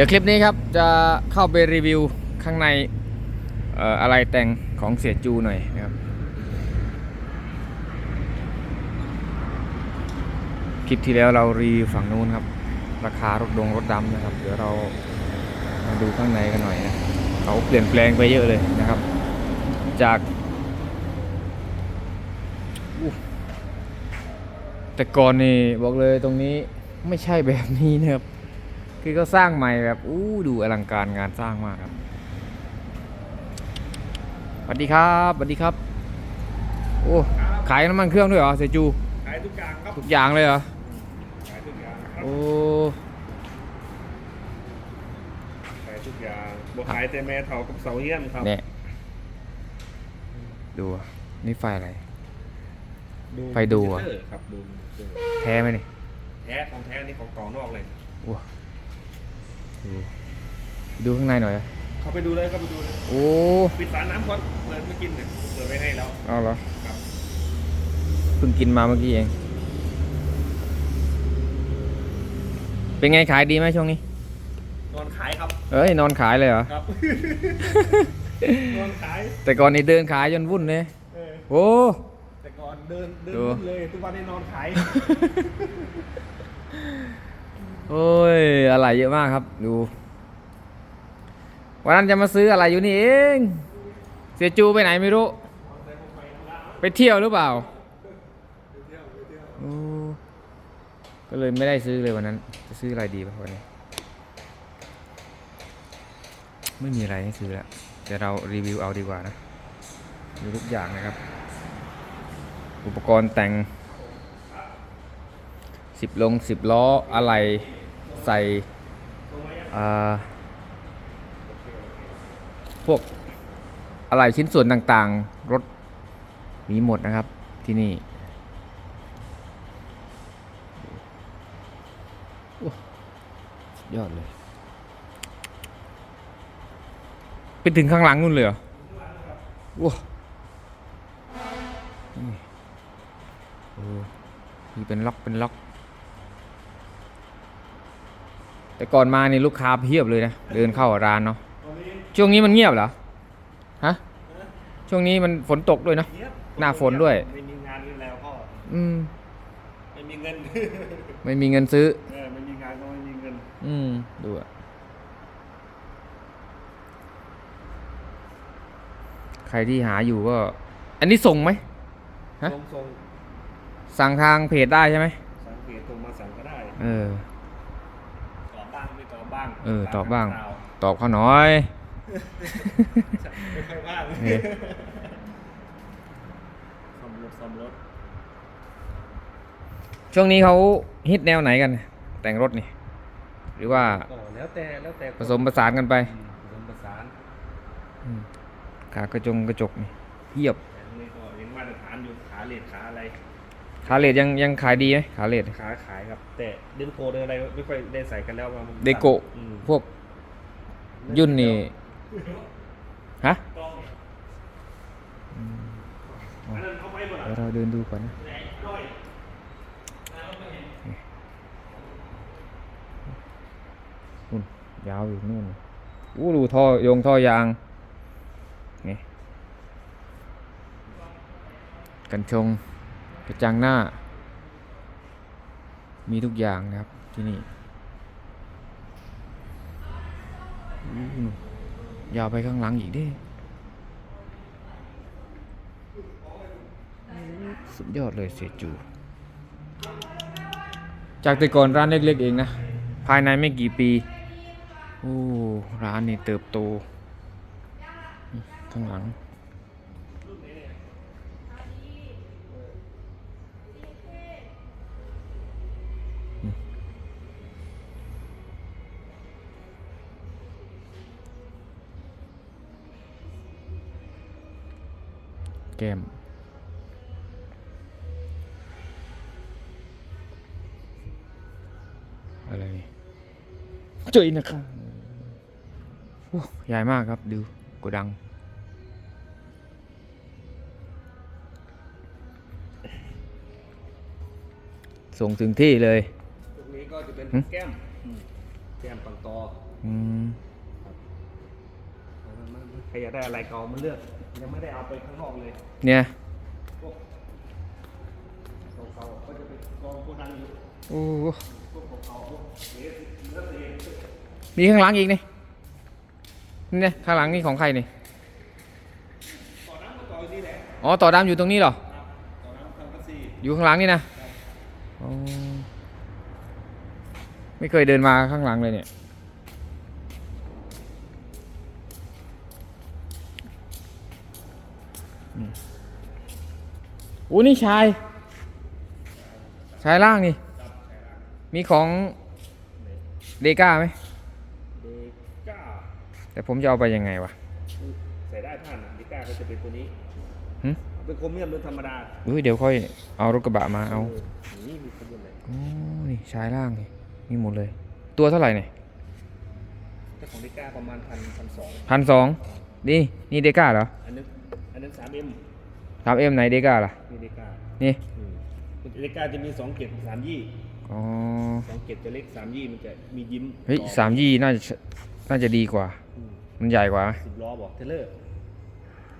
ดี๋ยวคลิปนี้ครับจะเข้าไปรีวิวข้างในเอ่ออะไรแต่งของเสียจูหน่อยนะครับ คลิปที่แล้วเรารีวิวฝั่งนู้นครับ ราคารถดงรถดำนะครับ เดี๋ยวเรามาดูข้างในกันหน่อยนะเขาเปลี่ยนแปลงไปเยอะเลยนะครับ จากแต่ก่อนนี่บอกเลยตรงนี้ไม่ใช่แบบนี้นะครับ คือเขาสร้างใหม่แบบอู้ดูอลังการงานสร้างมากครับสวัสดีครับสวัสดีครับ โอ้ขายน้ำมันเครื่องด้วยเหรอเซจูขายทุกอย่างครับทุกอย่างเลยเหรอขายทุกอย่างครับโอ้ขายทุกอย่างบวขายแต่แม่เถากับเสาเยี่ยนครับเนี่ยดูอะนี่ไฟอะไรดูไฟดูอะมิเตร์ครับดูมิเตอร์แท้ไหมนี่แท้ของแท้นี่ของเก่านอกเลยว้า ดูดูข้างในหน่อยอะเข้าไปดูเลยเข้าไปดูเลยโอ้ ปิดฝาน้ำก่อนเปิดไม่กินเนี่ยเปิดไว้ให้แล้วเอาเหรอครับเพิ่งกินมาเมื่อกี้เอง เป็นไงขายดีไหมช่วงนี้ นอนขายครับเอ้ยนอนขายเลยเหรอ ครับ นอนขาย แต่ก่อนนี่เดินขายจนวุ่นเลยเออ โอ้ แต่ก่อนเดินเดินดู เลยทุกวันนี้นอนขาย โอ้ย อะไรเยอะมากครับ ดู วันนั้นจะมาซื้ออะไรอยู่นี่เอง เสียจูไปไหนไม่รู้ ไปเที่ยวหรือเปล่า ก็เลยไม่ได้ซื้อเลยวันนั้น จะซื้ออะไรดีวันนี้ไม่มีอะไรให้ซื้อแล้วแต่เรารีวิวเอาดีกว่านะดูทุกอย่างนะครับ อุปกรณ์แต่ง สิบลงสิบล้ออะไรใส่พวกอะไรชิ้นส่วนต่างๆ รถมีหมดนะครับที่นี่ยอดเลย ไปถึงข้างหลังนู่นเลยเหรอว้านี่โอ้มีเป็นล็อกเป็นล็อก แต่ก่อนมานี่ลูกค้าเพียบเลยนะเดินเข้าร้านเนาะตอนนี้ช่วงนี้มันเงียบเหรอฮะช่วงนี้มันฝนตกด้วยเนาะเงียบหน้าฝนด้วย ไม่มีงานนี่แล้วก็อืม ไม่มีเงิน ไม่มีเงินซื้อ เออไม่มีงานก็ไม่มีเงิน อืม ดูอะใครที่หาอยู่ก็ อันนี้ส่งไหมฮะส่งส่งสั่งทางเพจได้ใช่ไหมสังเกตตรงมาสั่งก็ได้ เออ ตอบบ้างไม่ตอบบ้าง เออตอบบ้างตมตอบเขาหน่อยข่าวไม่ค่อยบ้างเออซ่อมรถซ่อมรถช่วงนี้เขาฮิตแนวไหนกัน แต่งรถนี่ หรือว่าก็แล้วแต่แล้วแต่ผสมผสานกันไปอืมผสมผสานอืมขากระจงกระจกนี่เทียบแต่อันนี้ก็ยังมาตรฐานอยู่ขาเลดขาอะไร ขาเลดยังยังขายดีไหมขาเลดขาขายครับ แต่เดนโคเดินอะไรไม่ค่อยได้ใส่กันแล้วว่ามันเดโกะอืมพวกยุ่นนี่ฮะอันนั้นเอาไปหมดเดี๋ยวเราเดินดูก่อนนะนู่นยาวอยู่นู่นอู้ดูท่อยงท่อยางนี่กันชง กระจังหน้า มีทุกอย่างนะครับที่นี่ยาวไปข้างหลังอีกด้สุดยอดเลยเสียจู จากแต่ก่อนร้านเล็กๆเองนะ ภายในไม่กี่ปี โอ้ ร้านนี่เติบโต ข้างหลัง แก้ม อะไรเจอนะครับโอ้ใหญ่มากครับดูโกดัง ส่งถึงที่เลย ตรงนี้ก็จะเป็นหึแก้มอืมแก้มปังตออืม ใครอยากได้อะไรก็เอามาเลือก ยังไม่ได้เอาไปข้างนอกเลยเนี่ยพวกเก่าๆก็จะเป็นกองโกดังอยู่โอ้พวกเก่าๆพวกเนื้อเนื้อเองมีข้างหลังอีกนี่นี่เนี่ยข้างหลังนี่ของใครนี่ต่อน้ำก็ต่ออยู่นี่แหละอ๋อต่อดำอยู่ตรงนี้เหรอครับต่อน้ำทำกระซีอยู่ข้างหลังนี่นะอ๋อไม่เคยเดินมาข้างหลังเลยเนี่ย อ้นี่ชาย ชายล่างนี่ มีของเดก้าไหม เดก้าแต่ผมจะเอาไปยังไงวะ ใส่ได้ท่านเดก้าก็จะเป็นตัวนี้หึ เป็นโครเมียมหรือธรรมดาอุ้ยเดี๋ยวค่อยเอารถกระบะมาเอานี่มีขบวนเลยโอ้นี่ชายล่างนี่มีหมดเลย ตัวเท่าไหร่เนี่ยถ้าของเดก้าประมาณพันพันสองพันสองนี่นี่เดก้าเหรอ อันนึงอันนึงสามเอ็ม สามเอ็มไหนเดก้าล่ะ มีเดก้านี่ อืมเดก้าจะมีสองเกตสามยี่อ๋อ สองเกตจะเล็กสามยี่มันจะมียิ้มเฮ้ยต่อสามยี่น่าจะน่าจะดีกว่า อืมมันใหญ่กว่า สิบล้อบอกเทเลอร์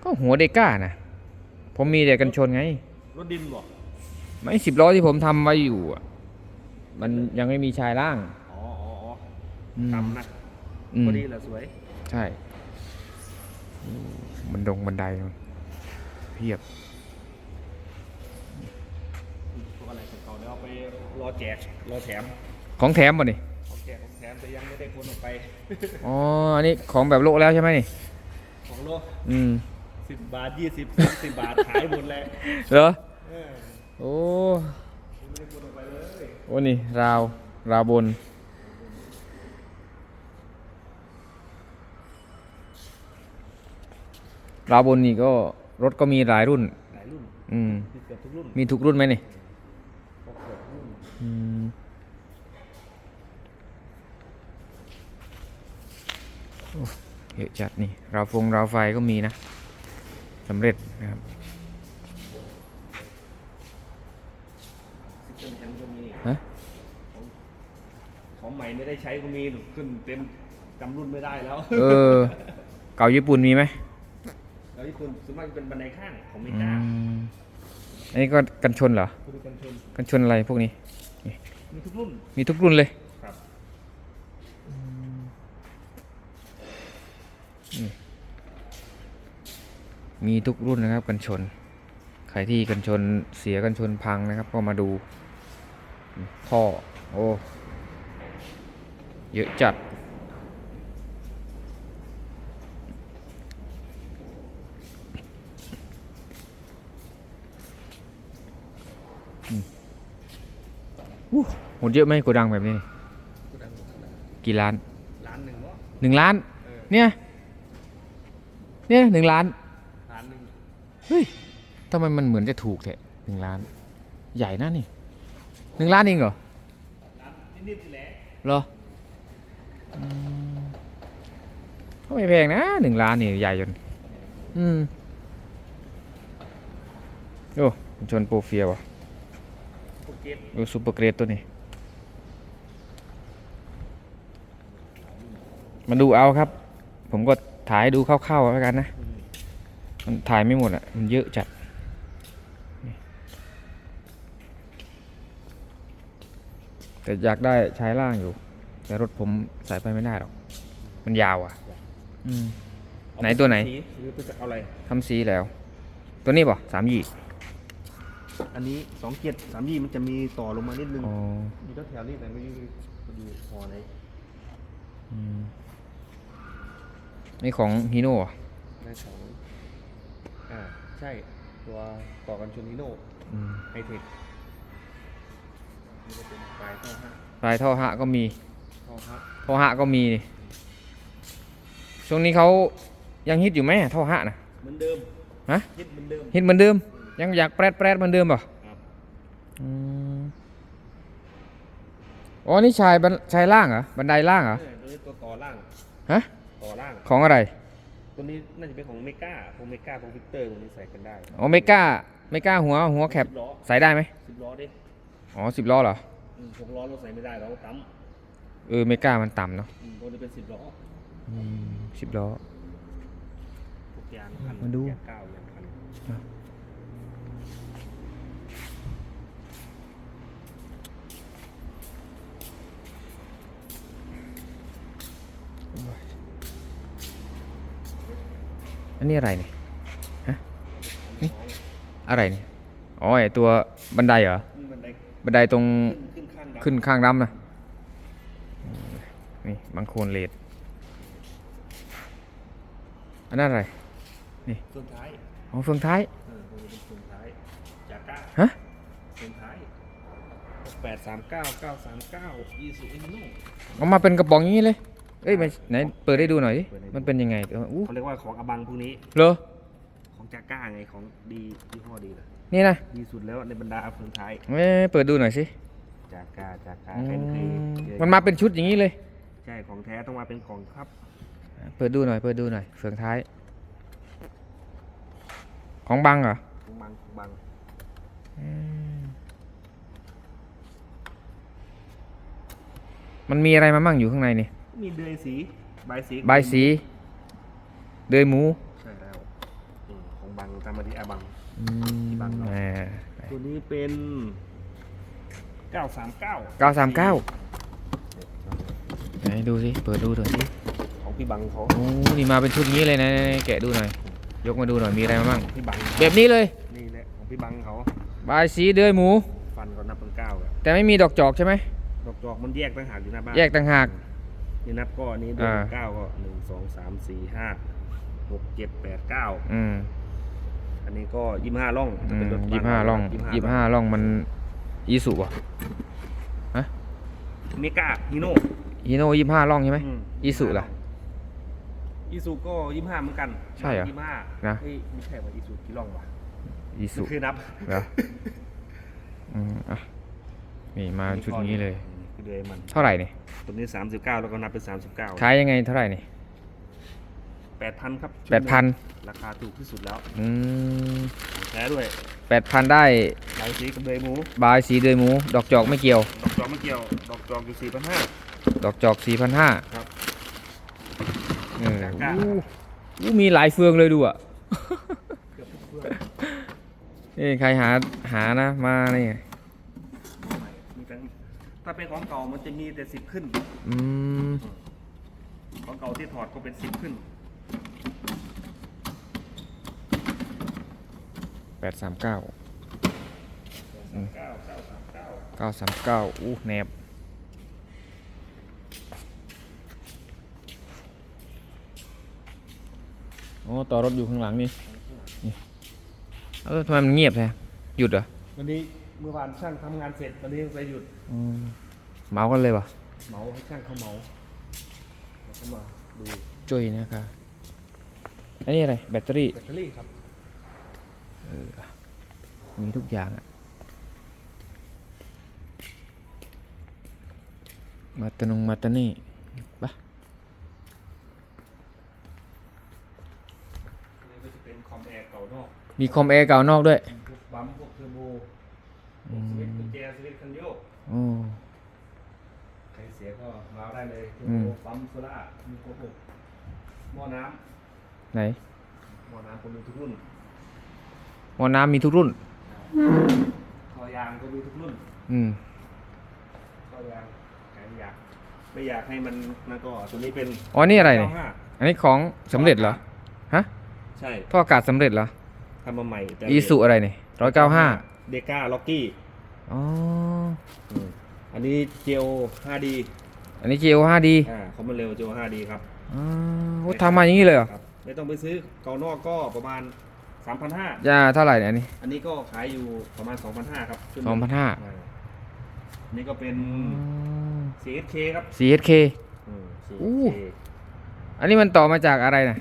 ก็หัวเดก้านะ ผมมีแต่กันชนไง รถดินบอกไม่สิบล้อที่ผมทำไว้อยู่อะมันยังไม่มีชายล่างอ๋ออ๋ออ๋ออืม ทำนะอืม พอดีแหละสวย ใช่ มันดงบันไดมันเพียบพวกอะไรเก่าๆเดี๋ยวเอาไปรอแจกรอแถมของแถมป่ะนี่ของแจกของแถมแต่ยังไม่ได้คนออกไปอ๋ออันนี้ของแบบโลกแล้วใช่ไหมนี่ของโลอืมสิบบาทยี่สิบสามสิบบาทขายหมดเลยเหรอเออโอ้ยังไม่ได้คนออกไปเลยโอ้นี่ราวราวบนราวบนนี่ก็ รถก็มีหลายรุ่น หลายรุ่นอืม มีเกือบทุกรุ่นมีทุกรุ่นไหมนี่ครบเกือบทุกรุ่นอืมโอ้เยอะจัดนี่ ราวฟงราวไฟก็มีนะสำเร็จนะครับ ซิกเกิลแฮมก็มีฮะของใหม่ไม่ได้ใช้ก็มีขึ้นเต็มจำรุ่นไม่ได้แล้ว เออ เก่าญี่ปุ่นมีไหม แล้วที่คุณส่วนมากจะเป็นบันไดข้างของเมอืกามอันนี้ก็กันชนเหรอคุณดูกันชนกันชนอะไรพวกนี้ มีทุกรุ่นมีทุกรุ่นเลย ครับมีทุกรุ่นนะครับกันชน ใครที่กันชนเสียกันชนพังนะครับ ก็มาดูท่อ โอ้ เยอะจัด อืมอู้หมดเยอะไหมโกดังแบบนี้กูดังหมดแล้วกี่ล้านล้านหนึ่งวะหนึ่งล้าน เออเนี่ย เนี่ยหนึ่งล้าน ล้านหนึ่งเฮ้ยทำไมมันเหมือนจะถูกแท้หนึ่งล้าน ใหญ่นะนี่หนึ่งล้านเองเหรอล้านนิดๆแหละเหรออืมก็ไม่แพงนะหนึ่งล้านนี่ใหญ่จน อืม โอ้มันชนโปรเฟียว่ะ โปรเกตดูซูเปอร์เกรดตัวนี้ มาดูเอาครับ ผมก็ถ่ายดูคร่าวๆแล้วกันนะอืมมันถ่ายไม่หมดอะ มันเยอะจัดนี่แต่อยากได้ใช้ล่างอยู่ แต่รถผมใส่ไปไม่ได้หรอก มันยาวอะ อืมไหนตัวไหนสีหรือตัวจะเอาอะไร ทำสีแล้ว ตัวนี้ป่ะสามยี่ อันนี้สองเจ็ดสามยี่มันจะมีต่อลงมานิดนึง อ๋อมีตัวแถวนี้แต่ไม่รู้มาดูพอไหนอืมนี่ของฮีโน่อะได้สองอ่าใช่ตัวต่อกันชนนิโน่อืมไฮเทคนี่ก็เป็นปลายท่อห้าลายท่อหะก็มี ท่อห้าท่อหะก็มีนี่ช่วงนี้เขายังฮิตอยู่ไหมท่อหะนะเหมือนเดิมฮะยึดเหมือนเดิมฮิตเหมือนเดิม ยังอยากแปรดแปรดเหมือนเดิมป่ะครับอืมอ๋อ นี่ชายบันชายล่างเหรอ บันไดล่างเหรอเออตัวนี้ตัวต่อล่าง ฮะ ต่อล่าง ของอะไร ตัวนี้น่าจะเป็นของเมกาของเมกาของวิกเตอร์ตัวนี้ใส่กันได้ อ๋อไม่กล้าไม่กล้าหัวหัวแคปสิบล้อใส่ได้ไหมสิบล้อดิ อ๋อสิบล้อเหรออืมหกล้อเราใส่ไม่ได้เราตั้มเออ เมกามันต่ำเนาะอืมตัวนี้เป็นสิบล้อสิบล้อทุกยางพันมาดูยางเก้ายางพัน อันนี้อะไรเนี่ยฮะนี่อะไรเนี่ยอ๋อไอตัวบันไดเหรออืมมันได้บันไดตรงขึ้นขึ้นข้างดำขึ้นข้างดำนะนี่บางโคนเลดอันนั้นอะไรเฟืองท้ายอ๋อเฟืองท้ายเออตัวนี้เป็นเฟืองท้ายจากก้าฮะเฟืองท้ายแปดสามเก้าเก้าสามเก้าอีซูเอ็นโน่เอามาเป็นกระป๋องอย่างนี้เลย เอ้ยไม่ไหนเปิดให้ดูหน่อยดิเปิดให้ดู มันเป็นยังไงเอออู้เขาเรียกว่าของอบังพวกนี้ เหรอของจากก้าไงของดียี่ห้อดีเลยนี่นะดีสุดแล้วในบรรดาเฟืองท้ายไม่เปิดดูหน่อยสิจากก้าจากก้าอืใครไม่เคยมเจอมันมาเป็นชุดอย่างนี้เลย ใช่ของแท้ต้องมาเป็นของครับเปิดดูหน่อยเปิดดูหน่อยเฟืองท้าย ของบังเหรอของบังของบังอืมมันมีอะไรมามั่งอยู่ข้างในนี่ มีเดือยสีใบายสีใบายสี เดยหมูใช่แล้วอืมของบังตามมาดีอาบัง อืมที่บังเนาะแหมตัวนี้เป็น939เก้าสามเก้าไหนดูสิ เปิดดูหน่อยสิ ของพี่บังเขาโอ้นี่มาเป็นชุดนี้เลยนะไหนๆแกะดูหน่อย ยกมาดูหน่อยมีอะไรมาบ้าง พี่บังแบบนี้เลยนี่แหละของพี่บังเขาบายสีเดือยหมู ฟันก็นับเป็นเก้าอะแต่ไม่มีดอกจอกใช่ไหม ดอกจอกมันแยกต่างหากอยู่หน้าบ้านแยกต่างหาก นี่นับก็อันนี้ด้วยอ่า เก้าก็หนึ่งสองสามสี่ห้าหกเจ็ดแปดเก้าอืมอันนี้ก็ยี่ห้าล่องอืเป็นมรถยี่ห้าล่องยี่ห้าล่องมันอีสุอะเมกาฮิโน่ฮีโน่ยี่ห้าล่องใช่ไหม อืมอีสุล่ะอีสุก็ยี่ห้าเหมือนกันใช่เหรอยี่ห้านะ เฮ้ยไม่ใช่ว่าอีสุกี่ล่องวะอีสุคือนับ เหรออืมอะนี่มาชุดนี้เลย คือเลยมันเท่าไหร่เนี่ยตัวนี้ 39 แล้วก็นับเป็น39ขายยังไงเท่าไหร่เนี่ย8,000 ครับแปดพันราคาถูกที่สุดแล้วอืมแท้ด้วยแปดพันได้ลายสีกับเดยหมูบายสีเดือยหมู ดอกจอกไม่เกี่ยว ดอกจอกไม่เกี่ยว ดอกจอกอยู่4,500 ดอกจอกสี่พันห้าครับเออจากก้าอู้อู้มีหลายเฟืองเลยดูอะเอ้ยใครหาหานะมานี่มีทั้ง ถ้าเป็นของเก่ามันจะมีแต่10ขึ้น อืมของเก่าที่ถอดก็เป็น10ขึ้น แปดสามเก้า9 939เก้าสามเก้าอู้แนบโอ้ต่อรถอยู่ข้างหลังนี่นี่เออทำไมมันเงียบแท้หยุดเหรอวันนี้ เมื่อวานช่างทำงานเสร็จวันนี้ไปหยุดอืมเมากันเลยวะเหมาให้ช่างเขาเหมาแล้วก็มาดูจุยนะครับอันนี้อะไร แบตเตอรี่ แบตเตอรี่ครับมีทุกอย่างอะมาตะนงมาตะนี่ปะนี่ก็จะเป็นคอมแอร์เก่านอกมีคอมแอร์เก่านอกด้วย พวกบัมพวกเทอร์โบพวก สวิตช์กุญแจสวิตช์คันโยกโอ้ใครเสียก็มาเอาได้เลยเทอร์อืโบมปั๊มโซล่ามีครบหมดหม้อน้ไหนำหม้อน้ำก็มีทุกรุ่นหม้อน้ำมีทุกรุ่น คอยางก็มีทุกรุ่นอืม คอยางใครไม่อยากไม่อยากให้มันนั่นก็ตัวนี้เป็นอ๋อ นี่อะไรเนี่ย 95อันนี้ของสำเร็จเหรอ ฮะ ใช่ท่ออากาศสำเร็จเหรอทำมาใหม่แต่อีสุอะไรเนี่ยร้อยเก้าห้าเดก้าล็อกกี้ อ๋ออันนี้เจล 5D อันนี้ GL 5D อ่าคอมมอนเร็วเจล 5D ครับอ๋อโอ้ทำมาอย่างนี้เลยเหรอครับ ไม่ต้องไปซื้อเกานอกก็ประมาณ 3,500 ยาเท่าไหร่เนี่ยอันนี้ อันนี้ก็ขายอยู่ประมาณ 2,500 ครับชุดสองพันห้าอ่อันนี่ก็เป็น CSK ครับ CSK อืม อู้ CSK อันนี้มันต่อมาจากอะไรนะ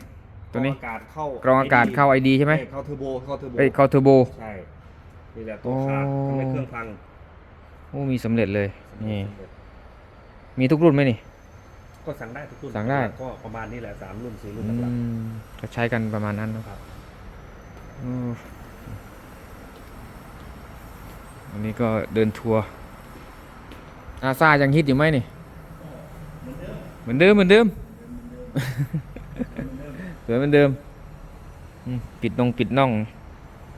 ตัวนี้กรองอากาศเข้ากรองอากาศเข้า ID ใช่ไหมเอ้ยเข้าเทอร์โบเข้าเทอร์โบ เอ้ยเข้าเทอร์โบ ใช่ นี่แหละตัวขาดโอ้ทำให้เครื่องพังโอ้มีสำเร็จเลยนี่ มีทุกรุ่นไหมนี่ ก็สั่งได้ทุกรุ่นสั่งได้ ก็ประมาณนี้แหละสามรุ่นสี่รุ่นอืหลักมก็ใช้กันประมาณนั้นเนอะๆครับอืมอันนี้ก็เดินทัวร์อาซายังฮิตอยู่ไหมนี่มือนเดิมเหมือนเดิมสวยเหมือนเดิมอืมปิดนงปิดน่อง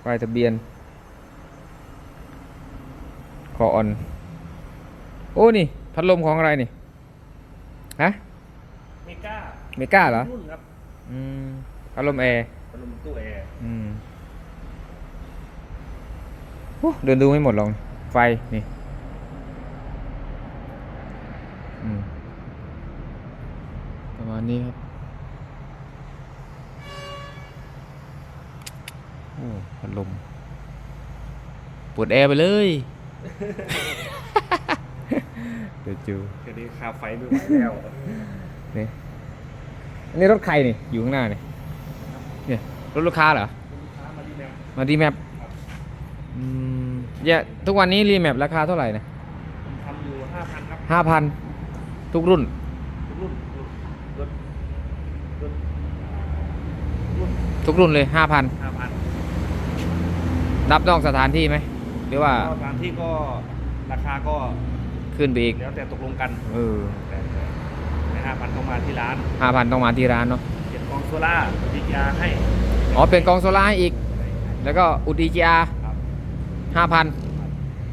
ป้ายทะเบียนค อออน โอ้นี่ พัดลมของอะไรนี่ ฮะ เมกาเมกาเหรอ รุ่นครับอืม พัดลมแอร์ พัดลมตู้แอร์อืมโอ้เดินดูไม่หมดหรอก ไฟ นี่อืมประมาณนี้ครับโอ้พัดลมปวดแอร์ไปเลย เดี๋ยวจูเดี๋ยวนี้คาไฟไม่ไหวแล้วนี่อันนี้รถใครนี่ อยู่ข้างหน้านี่เนี่ยรถลูกค้าเหรอลูกค้ามาดีแมวมาดีแมปอืมเนี่ยทุกวันนี้รีแมปราคาเท่าไหร่นะผมทำอยู่ห้าพันครับห้าพันทุกรุ่นทุกรุ่นรถรถรุ่นทุกรุ่นเลยห้าพันห้าพันนับนอกสถานที่ไหมห รือว่าสถานที่ก็ราคาก็ขึ้นไปอีกแล้วแต่ตกลงกันเออแต่ในห้าพันต้องมาที่ร้านห้าพันต้องมาที่ร้านเนาะเปลี่ยนกองโซล่าดีกาให้อ๋อเป็นกองโซล่าให้อีก แล้วก็อุดีจีอาครับห้าพัน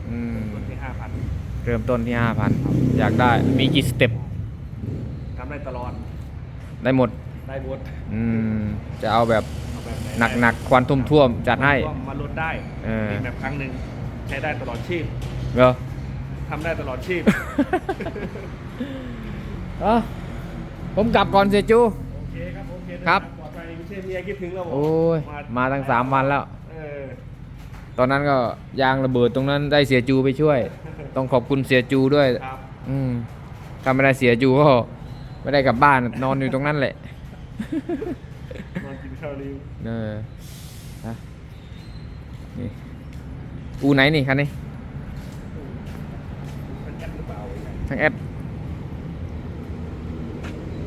อืมคนที่ห้าพันเริ่มต้นที่ห้าพันอยากได้มีกี่สเต็ปทำได้ตลอด ได้หมดได้บดอืมจะเอาแบบเอาแบบไหนักๆควันทุ่มท่วมๆจัดให้ก็มาลดได้เออมีแบบครั้งหนึ่ง ใช้ได้ตลอดชีพเหรอทำได้ตลอดชีพ เอ้าผมกลับก่อนเสียจู โอเคครับ โอเคครับ ปลอดภัยไม่ใช่เมียคิดถึงแล้วเหรโอ้ยมาตั้งสามวันแล้ว เออตอนนั้นก็ยางระเบิดตรงนั้นได้เสียจูไปช่วย ต้องขอบคุณเสียจูด้วย ครับอืมถ้าไม่ได้เสียจูก็ไม่ได้กลับบ้านนอนอยู่ตรงนั้นแหละ นอนกินข้าวริว เออฮะนี่ อูไหนนี่คันนี้เป็นแอปหรือเปล่าทางแอป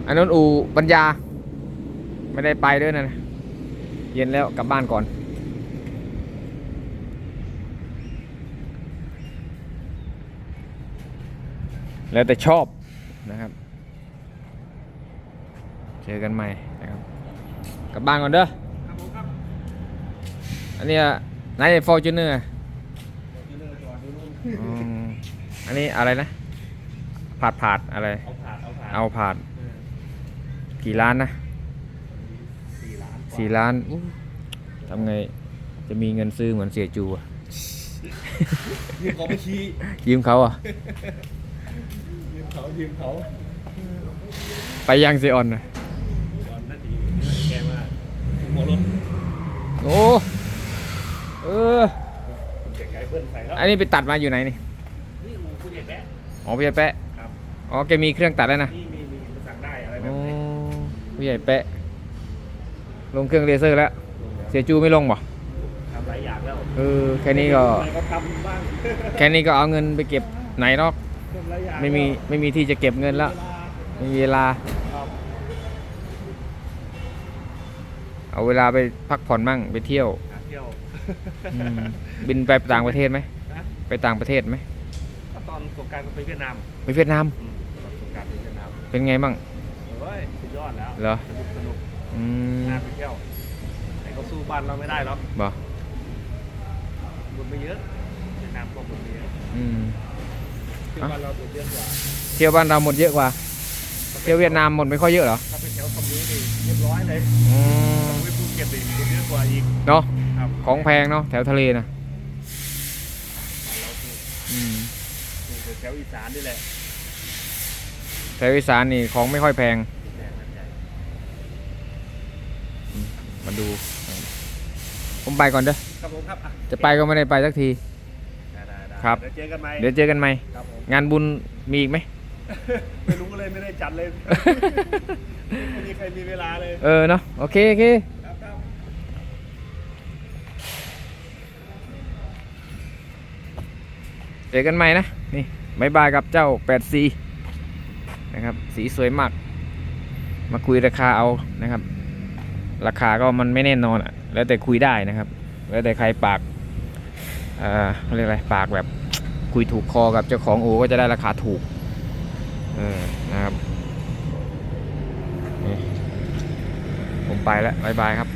อันนั้นอูปัญญา ไม่ได้ไปด้วยนะเย็นแล้วกลับบ้านก่อนแล้วแต่ชอบนะครับ เจอกันใหม่นะครับ กลับบ้านก่อนเด้อ อันนี้นายฟอร์จูเนอร์ อยู่เรื่องจอดดูนู่น อันนี้อะไรนะผาดผาดอะไร เอาผ่านเอาผ่านเอาผาดเออกี่ล้านนะสี่ล้านกว่าสี่ล้านอู้ทำไงจะมีเงินซื้อเหมือนเสียจูอะยืมเขาไปชี้ยืมเขาอะ ยืมเขายืมเขาไปยังเซออนนะก่อนนาทีแกมาหัวรถโอ้เออเด็กไก่เบิ้ลใส่แล้วอันนี้ไปตัดมาอยู่ไหนนี่ นี่อูคุณใหญ่แป๊ะอ๋อพี่ใหญ่แปะครับอ๋อแกมีเครื่องตัดแล้วนะนี่มีมีสั่งได้อะไรแบอ๋บอไหนพี่ใหญ่แปะ ลงเครื่องเลเซอร์แล้ว เสียจูไม่ลงบ่ทำหลายอย่างแล้วเออแค่นี้ก็อะไรก็ทำบ้างแค่นี้ก็เอาเงินไปเก็บไหนหรอกทำหลายอย่างไม่มีไม่มีที่จะเก็บเงินแล้วไม่มีเวลา ครับเอาเวลาไปพักผ่อนมั่งไปเที่ยวหาเที่ยว อืมบินไปต่างประเทศไหม นะไปต่างประเทศไหมก็ตอน สงกรารก็ไปเวียดนามไปเวียดนามอืมตอนสงกรารไปเวียดนามเป็นไงบ้างโอ้ยสุดยอดแล้วเหรอ สนุกสนุกอืมน่าไปเที่ยวแต่ก็สู้บ้านเราไม่ได้หรอกบ่หมดไปเยอะเวียดนามก็หมดไปเยอะอืมเที่ยวบ้านเราหมดเยอะกว่าเที่ยวบ้านเราหมดเยอะกว่า เที่ยวเวียดนามหมดไม่ค่อยเยอะเหรอถ้าไปแถวคำนี้นี่เรียบร้อยเลยอืมไปภูเก็ตนี่หมดเยอะกว่าอีกเนาะครับของแพงเนาะแถวทะเลนะ เราถูก อืม ถูกแถวอีสานนี่แหละแถวอีสานนี่ของไม่ค่อยแพงแพงนั่นใหญ่มาดู ผมไปก่อนเด้อ ครับผมครับอ่จะไปก็ไม่ได้ไปสักที ได้ได้ได้ครับ เดี๋ยวเจอกันไหมเดี๋ยวเจอกันใหม่ ครับผม งานบุญมีอีกไหม ไม่รู้เลยไม่ได้จัดเลย ไม่มีใครมีเวลาเลย เออเนาะโอเคโอเค ครับครับ เจอกันใหม่นะ นี่ บายบายกับเจ้า 8C นะครับ สีสวยมาก มาคุยราคาเอานะครับ ราคาก็มันไม่แน่นอนอะแล้วแต่คุยได้นะครับ แล้วแต่ใครปากเอ่อเรียกอะไรปากแบบคุยถูกคอกับเจ้าของโอู่ก็จะได้ราคาถูกเออนะครับผมไปแล้วบายบายครับ